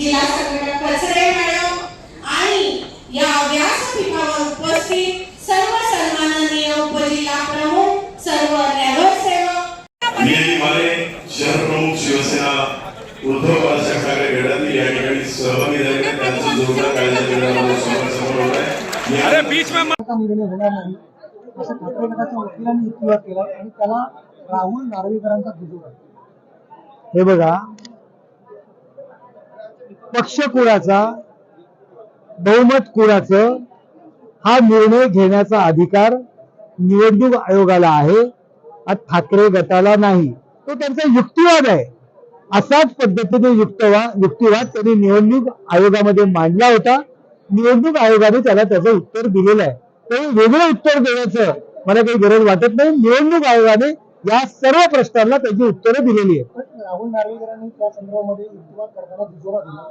जिल्हा संघटक कचरे मॅडम. आणि या व्यासपीठावर उपस्थित सर्व सन्माननीय उपजिल्हा प्रमुख सर्व नगरसेवक. मी माने शहर प्रमुख शिवसेना उद्धव बाळासाहेब ठाकरे गटातील या ठिकाणी सहभागी झाले. आहेत. त्यांची जोरदार काळजी घेण्याला मला समोर समोर होत आहे. मी अरे बीच में निर्णय होणार नाही. असं ठाकरे गटाच्या वकिलांनी युक्तिवाद केला आणि त्याला राहुल नार्वेकरांचा दुजोरा आहे. हे बघा पक्ष कुणाचा बहुमत कुणाचं हा निर्णय घेण्याचा अधिकार निवडणूक आयोगाला आहे. हा ठाकरे गटाला नाही. तो त्यांचा युक्तिवाद आहे. असाच पद्धतीने युक्तवाद युक्तिवाद त्यांनी निवडणूक आयोगामध्ये मांडला होता. निवडणूक आयोगाने त्याला त्याचं उत्तर दिलेलं आहे. ते वेगळं उत्तर देण्याचं मला काही गरज वाटत नाही. निवडणूक आयोगाने या सर्व प्रश्नांना त्याची उत्तरं दिलेली आहेत. राहुल नार्वेकरांनी त्या संदर्भामध्ये युक्तिवाद करताना दुजोरा दिला.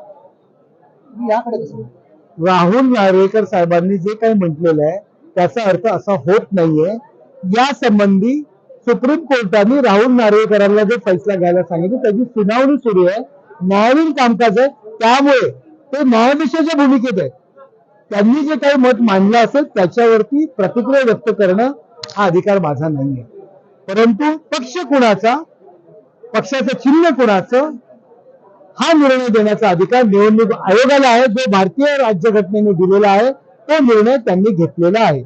तुम्ही याकडे कसं राहुल नार्वेकर साहेबांनी जे काही म्हटलेलं आहे त्याचा अर्थ असा होत नाहीये. या संबंधी सुप्रीम कोर्टाने राहुल नार्वेकरांना जे फैसला घ्यायला सांगितलं त्याची सुनावणी सुरू आहे. न्यायालयीन कामकाज आहे. त्यामुळे ते न्यायाधीशाच्या भूमिकेत आहे त्यांनी जे काही मत मांडलं असेल त्याच्यावरती प्रतिक्रिया व्यक्त करणं हा अधिकार माझा नाहीये. परंतु पक्ष कोणाचा? पक्षाचं चिन्ह कोणाचं? हा निर्णय देण्याचा अधिकार निवडणूक आयोगाला आहे. जो भारतीय राज्यघटनेने दिलेला आहे तो निर्णय त्यांनी घेतलेला आहे.